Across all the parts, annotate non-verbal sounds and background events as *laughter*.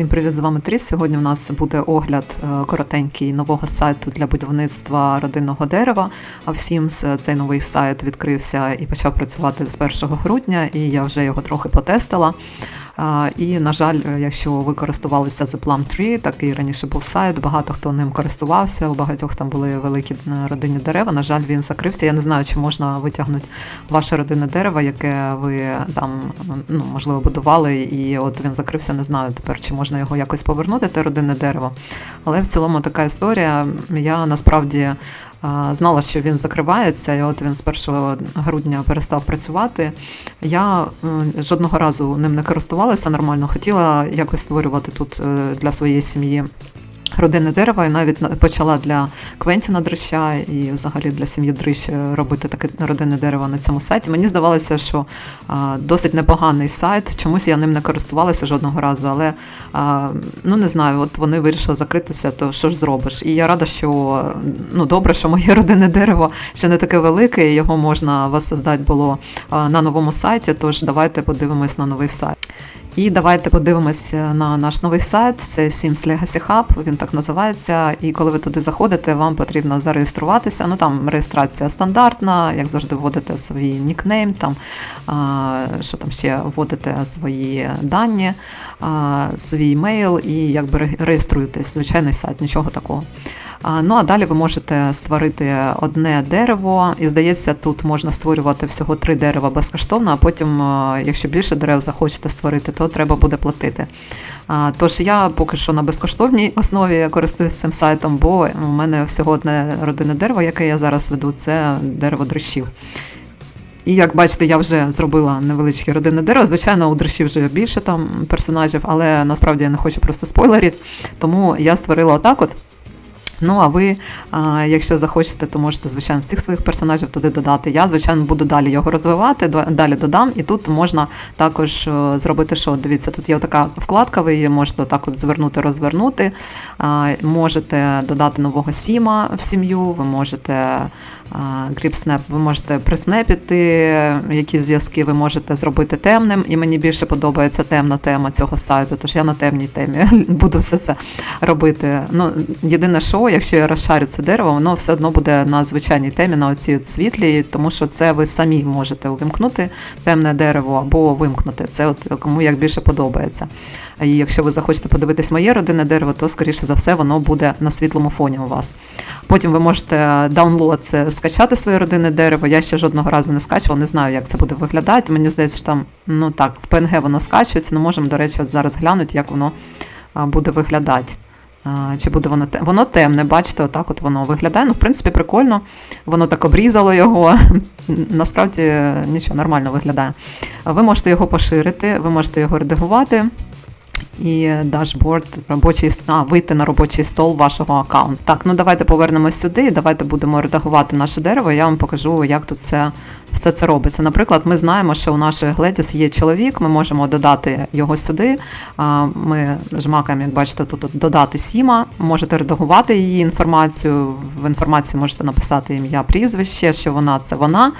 Всім привіт, з вами Тріс. Сьогодні у нас буде огляд е, коротенький нового сайту для будівництва родинного дерева. А всім цей новий сайт відкрився і почав працювати з 1 грудня, і я вже його трохи потестила. І, на жаль, якщо ви користувалися Plum Tree, такий раніше був сайт, багато хто ним користувався, у багатьох там були великі е, родинні дерева. На жаль, він закрився. Я не знаю, чи можна витягнути ваше родинне дерево, яке ви там ну, можливо будували, і от він закрився. Не знаю тепер, чи можна його якось повернути, те родинне дерево. Але в цілому така історія. Я насправді знала, що він закривається, і от він з 1 грудня перестав працювати. Я жодного разу ним не користувалася нормально, хотіла якось створювати тут е, для своєї сім'ї родинне дерево, і навіть почала для Квентіна Дрища і взагалі для сім'ї Дрищ е, робити таке родинне дерево на цьому сайті. Мені здавалося, що досить непоганий сайт. Чомусь я ним не користувалася жодного разу, але ну не знаю, от вони вирішили закритися, то що ж зробиш? І я рада, що ну добре, що моє родинне дерево ще не таке велике, і його можна воссоздати було на новому сайті. Тож давайте подивимось на новий сайт. І давайте подивимося на наш новий сайт. Це Sims Legacy Hub, він так називається. І коли ви туди заходите, вам потрібно зареєструватися. Ну там реєстрація стандартна, як завжди, вводите свій нікнейм, там що там ще вводите свої дані, свій емейл і якби реєструєтесь. Звичайний сайт, нічого такого. Ну а далі ви можете створити одне дерево, і здається, тут можна створювати всього три дерева безкоштовно, а потім, якщо більше дерев захочете створити, то треба буде платити. Тож я поки що на безкоштовній основі користуюсь цим сайтом, бо у мене всього одне родинне дерево, яке я зараз веду, це дерево дрищів. І як бачите, я вже зробила невеличке родинне дерево. Звичайно, у дрищів вже більше там персонажів, але насправді я не хочу просто спойлерів, тому я створила отак от. Ну, а ви, якщо захочете, то можете, звичайно, всіх своїх персонажів туди додати. Я, звичайно, буду далі його розвивати, далі додам. І тут можна також е, зробити, що дивіться, тут є така вкладка, ви її можете так от звернути, розвернути. Можете додати нового сіма в сім'ю, ви можете GripSnap, ви можете приснепіти які зв'язки ви можете зробити темним. І мені більше подобається темна тема цього сайту, тож я на темній темі *laughs* буду все це робити. Ну, Єдине, що, якщо я розшарю це дерево, воно все одно буде на звичайній темі, на оцій світлі, тому що це ви самі можете увімкнути темне дерево або вимкнути. Це от кому як більше подобається. І якщо ви захочете подивитись моє родинне дерево, то, скоріше за все, воно буде на світлому фоні у вас. Потім ви можете даунлоад це скачати своє родинне дерево. Я ще жодного разу не скачувала, не знаю, як це буде виглядати. Мені здається, що там, ну так, в PNG воно скачується, ну можемо, до речі, от зараз глянути, як воно буде виглядати. Чи буде воно темне? Воно темне, бачите, отак от воно виглядає. Ну, в принципі, прикольно. Воно так обрізало його. *laughs* Насправді нічого нормально виглядає. Ви можете його поширити, ви можете його редагувати і дашборд робочий а, вийти на робочий стол вашого аккаунту. Так, ну давайте повернемось сюди і давайте будемо редагувати наше дерево. Я вам покажу, як тут все все це робиться. Наприклад, ми знаємо, що у нашої Гледіс є чоловік, ми можемо додати його сюди. Ми жмакаємо, як бачите, тут додати Сіма, можете редагувати її інформацію. В інформації можете написати ім'я, прізвище, що вона це вона.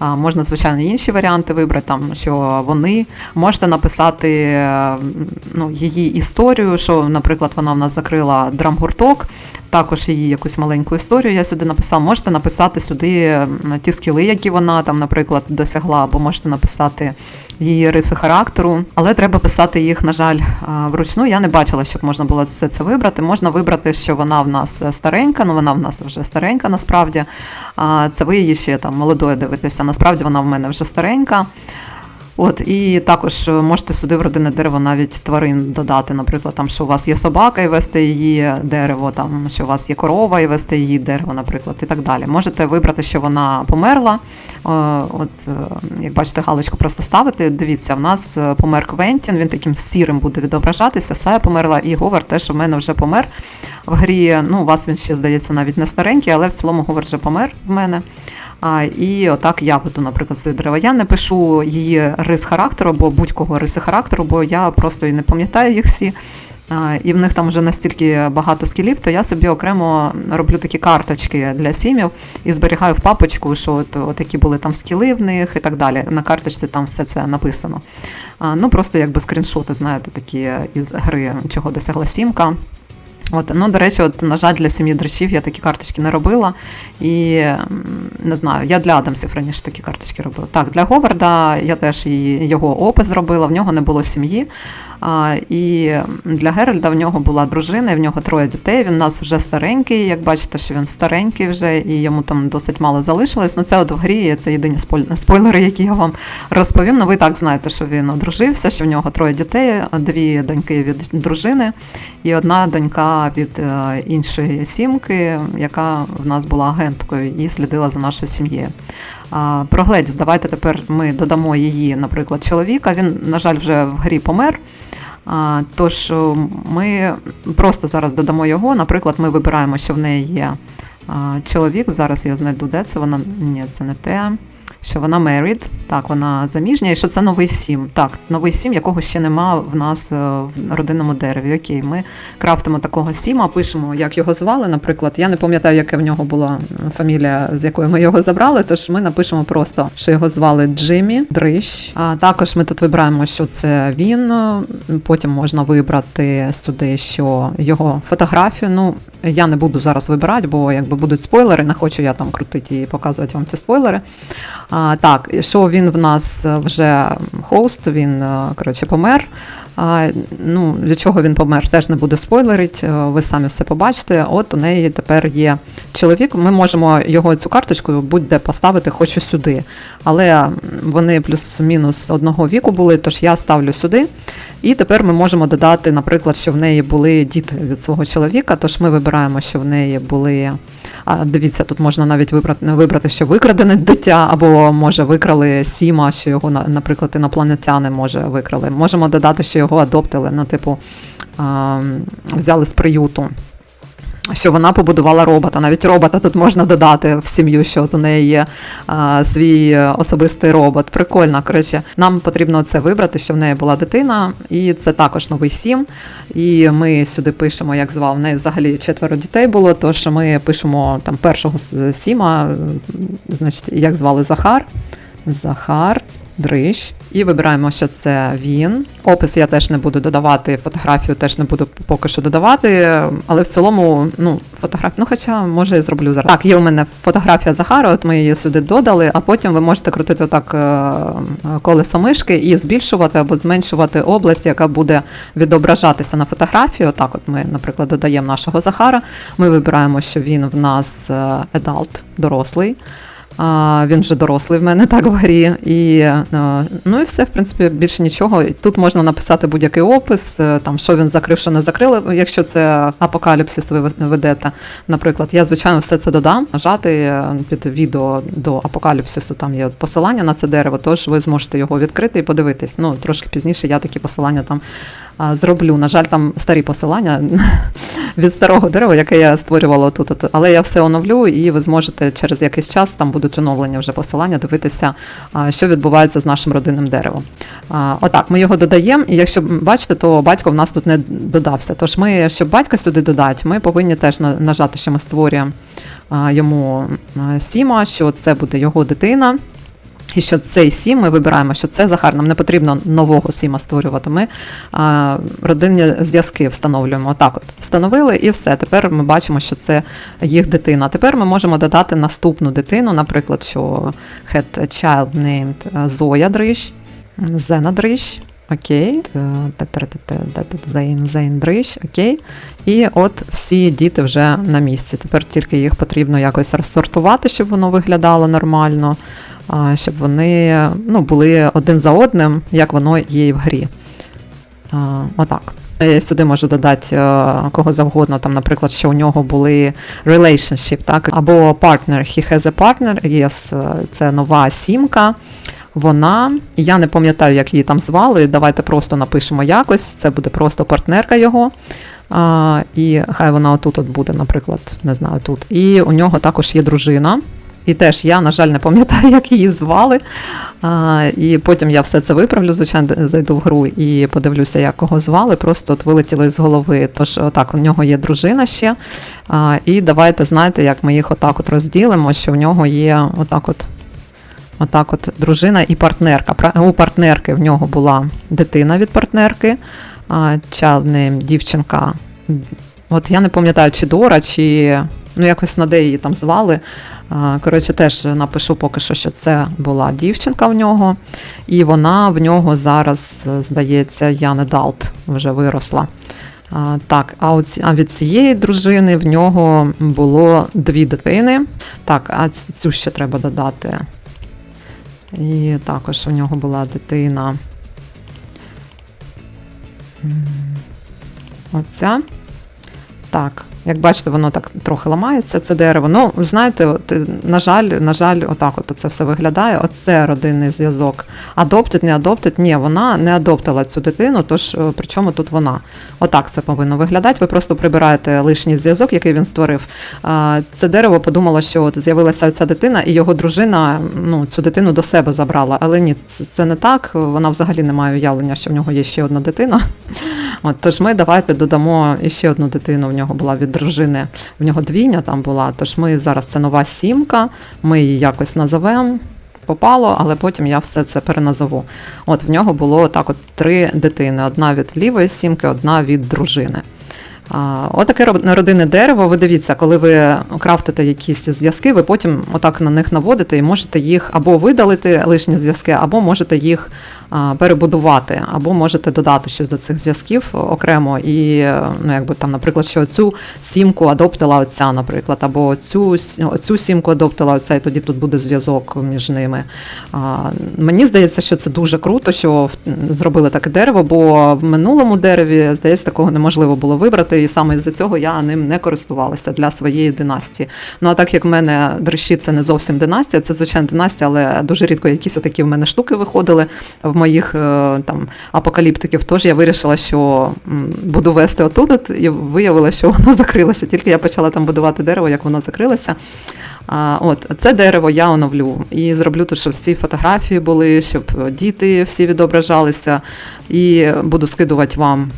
Можна, звичайно, інші варіанти вибрати, там, що вони. Можете написати ну, її історію, що, наприклад, вона в нас закрила драмгурток також її якусь маленьку історію. Я сюди написав. Можете написати сюди ті скіли, які вона там, наприклад, досягла, або можете написати її риси характеру, але треба писати їх, на жаль, вручну. Я не бачила, щоб можна було все це вибрати. Можна вибрати, що вона в нас старенька, ну вона в нас вже старенька, насправді. Це ви її ще там молодою дивитеся. Насправді вона в мене вже старенька. От і також можете сюди в родинне дерево навіть тварин додати. Наприклад, там що у вас є собака і вести її дерево, там що у вас є корова і вести її дерево, наприклад, і так далі. Можете вибрати, що вона померла. От е, як бачите, галочку просто ставити. Дивіться, в нас е, помер Квентін, він таким сірим буде відображатися. Сая померла, і Говер теж у мене вже помер в грі. Ну, у вас він ще здається навіть не старенький, але в цілому Говер вже помер в мене. А, І отак я буду, наприклад, свої дерева. Я не пишу її рис характеру, або будь-кого риси характеру, бо я просто і не пам'ятаю їх всі. І в них там вже настільки багато скілів, то я собі окремо роблю такі карточки для сімів і зберігаю в папочку, що от, от які були там скіли в них і так далі. На карточці там все це написано. Ну просто якби скріншоти, знаєте, такі із гри, чого досягла сімка. От, ну, до речі, от, на жаль, для сім'ї дрищів я такі карточки не робила. І не знаю, я для Адамсів раніше такі карточки робила. Так, для Говарда я теж і його опис зробила, в нього не було сім'ї. І для Геральда в нього була дружина, і в нього троє дітей. Він у нас вже старенький. Як бачите, що він старенький вже, і йому там досить мало залишилось. Ну це от в грі, це єдині спойлери, які я вам розповім. Ну ви так знаєте, що він одружився, що в нього троє дітей, дві доньки від дружини і одна донька від е, іншої сімки, яка в нас була агенткою і слідила за нашою сім'єю. А, Про Гледіс, давайте тепер ми додамо її, наприклад, чоловіка. Він, на жаль, вже в грі помер. Тож ми просто зараз додамо його. Наприклад, ми вибираємо, що в неї є чоловік. Зараз я знайду, де це вона. Ні, це не те. Що вона married, так, вона заміжня, і що це новий сім. Так, новий сім, якого ще нема в нас е, в родинному дереві. Окей, ми крафтимо такого сіма, пишемо, як його звали. Наприклад, я не пам'ятаю, яка в нього була фамілія, з якої ми його забрали. Тож ми напишемо просто, що його звали Джиммі Дрищ. А також ми тут вибираємо, що це він. Потім можна вибрати сюди, що його фотографію. Ну я не буду зараз вибирати, бо якби будуть спойлери. Не хочу я там крутити і показувати вам ці спойлери. А, Так, що він в нас вже хост, він е, коротше помер. А, ну, Від чого він помер, теж не буду спойлерити, е, ви самі все побачите. От у неї тепер є чоловік. Ми можемо його цю карточку будь-де поставити, хочу сюди. Але вони плюс-мінус одного віку були, тож я ставлю сюди. І тепер ми можемо додати, наприклад, що в неї були діти від свого чоловіка. Тож ми вибираємо, що в неї були. А дивіться, тут можна навіть вибрати, вибрати, що викрадене дитя, або може викрали Сіма, що його, наприклад, інопланетяни може викрали. Можемо додати, що його адоптили, ну, типу, взяли з приюту. Що вона побудувала робота. Навіть робота тут можна додати в сім'ю, що от у неї є а, свій особистий робот. Прикольно. Коротше, нам потрібно це вибрати, що в неї була дитина, і це також новий сім. І ми сюди пишемо, як звав. В неї взагалі четверо дітей було. Тож ми пишемо там першого сіма, значить, як звали Захар. Захар. Дрищ. І вибираємо, що це він. Опис я теж не буду додавати, фотографію теж не буду поки що додавати. Але в цілому, ну, фотографію, ну хоча може я зроблю зараз. Так, є у мене фотографія Захара, от ми її сюди додали, а потім ви можете крутити отак е, колесо мишки і збільшувати або зменшувати область, яка буде відображатися на фотографії. Отак, от ми, наприклад, додаємо нашого Захара. Ми вибираємо, що він в нас е, adult, дорослий. А, Він вже дорослий в мене так в грі. І, е, ну і все, в принципі, більше нічого. Тут можна написати будь-який опис, е, там, що він закрив, що не закрив, якщо це апокаліпсис ви ведете. Наприклад, я, звичайно, все це додам. Нажати е, під відео до апокаліпсису, там є посилання на це дерево, тож ви зможете його відкрити і подивитись. Ну, трошки пізніше я такі посилання там зроблю. На жаль, там старі посилання *laughs* від старого дерева, яке я створювала тут. Але я все оновлю, і ви зможете через якийсь час там будуть оновлені вже посилання, дивитися, що відбувається з нашим родинним деревом. Отак, ми його додаємо, і якщо бачите, то батько в нас тут не додався. Тож ми, щоб батька сюди додати, ми повинні теж нажати, що ми створюємо йому сіма, що це буде його дитина. І що цей сім ми вибираємо, що це Захар. Нам не потрібно нового сіма створювати. Ми а, родинні зв'язки встановлюємо. Отак от встановили і все. Тепер ми бачимо, що це їх дитина. Тепер ми можемо додати наступну дитину, наприклад, що had a child named Зоя Дрищ, Зена Дрищ. Окей, Е, Зейн, Зейн Дрищ, окей. І от всі діти вже на місці. Тепер тільки їх потрібно якось розсортувати, щоб воно виглядало нормально, щоб вони ну, були один за одним, як воно є і в грі. Отак. Я сюди можу додати е, кого завгодно, там, наприклад, що у нього були relationship, так, або partner, he has a partner, yes, е, це нова сімка. Вона, я не пам'ятаю, як її там звали. Давайте просто напишемо якось. Це буде просто партнерка його. А, і хай вона отут от буде, наприклад, не знаю, тут. І у нього також є дружина. І теж я, на жаль, не пам'ятаю, як її звали. А, і потім я все це виправлю, звичайно, зайду в гру і подивлюся, як кого звали. Просто от вилетіло з голови. Тож, так, у нього є дружина ще. А, і давайте знаєте, як ми їх отак от розділимо, що в нього є отак от. Отак, от дружина і партнерка. У партнерки в нього була дитина від партнерки, а дівчинка. От я не пам'ятаю, чи Дора, чи ну якось на де її там звали. Коротше, теж напишу поки що, що це була дівчинка в нього, і вона в нього зараз, здається, Яне Далт вже виросла. Так, а, від цієї дружини в нього було дві дитини. Так, а цю ще треба додати. І також у нього була дитина. Оця. Так, як бачите, воно так трохи ламається, це дерево. Ну, знаєте, от, на жаль, на жаль, отак от це все виглядає. Оце родинний зв'язок. Адоптить, не адоптить. Ні, вона не адоптила цю дитину, тож е, при чому тут вона? Отак це повинно виглядати. Ви просто прибираєте лишній зв'язок, який він створив. Це дерево подумало, що от з'явилася ця дитина, і його дружина ну, цю дитину до себе забрала. Але ні, це не так. Вона взагалі не має уявлення, що в нього є ще одна дитина. От, тож ми давайте додамо ще одну дитину. В нього була від дружини, в нього двійня там була. Тож ми зараз це нова сімка, ми її якось назовемо. Попало, але потім я все це переназову. От в нього було так: от три дитини: одна від лівої сімки, одна від дружини. Отаке родинне дерево. Ви дивіться, коли ви крафтите якісь зв'язки, ви потім отак на них наводите і можете їх або видалити лишні зв'язки, або можете їх перебудувати, або можете додати щось до цих зв'язків окремо. І ну, якби там, наприклад, що цю сімку адоптила оця, наприклад, або цю, цю сімку адоптила оця, і тоді тут буде зв'язок між ними. А, Мені здається, що це дуже круто, що зробили таке дерево, бо в минулому дереві, здається, такого неможливо було вибрати, і саме з-за цього я ним не користувалася для своєї династії. Ну а так як в мене дрищі це не зовсім династія, це звичайно династія, але дуже рідко якісь такі в мене штуки виходили в моїх е, там апокаліптиків. Тож я вирішила, що буду вести отут, і виявила, що воно закрилося. Тільки я почала там будувати дерево, як воно закрилося. А, От це дерево я оновлю і зроблю тут, щоб всі фотографії були, щоб діти всі відображалися. І буду скидувати вам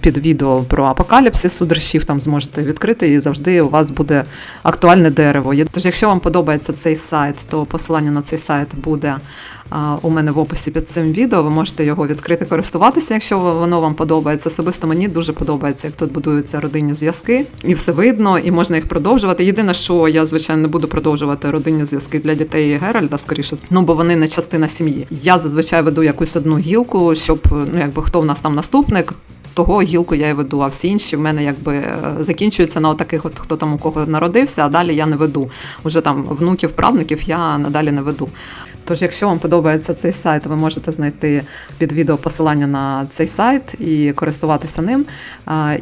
під відео про апокаліпсис у дрищів, там зможете відкрити, і завжди у вас буде актуальне дерево. Тож, якщо вам подобається цей сайт, то посилання на цей сайт буде у мене в описі під цим відео. Ви можете його відкрити, користуватися, якщо воно вам подобається. Особисто мені дуже подобається, як тут будуються родинні зв'язки, і все видно, і можна їх продовжувати. Єдине, що я звичайно не буду продовжувати родинні зв'язки для дітей Геральда, скоріше, ну бо вони не частина сім'ї. Я зазвичай веду якусь одну гілку, щоб ну якби хто в нас там наступник. Того гілку я і веду, а всі інші в мене якби е, закінчуються на таких, от хто там у кого народився, а далі я не веду. Уже там внуків, правнуків я надалі не веду. Тож, якщо вам подобається цей сайт, ви можете знайти під відео посилання на цей сайт і користуватися ним.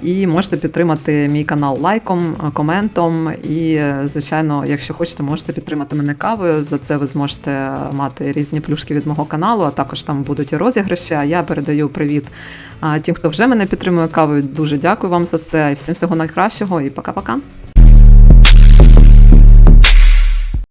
І можете підтримати мій канал лайком, коментом. І, звичайно, якщо хочете, можете підтримати мене кавою. За це ви зможете мати різні плюшки від мого каналу, а також там будуть і розіграші. А я передаю привіт тим, хто вже мене підтримує кавою. Дуже дякую вам за це. І всім всього найкращого і пока-пока.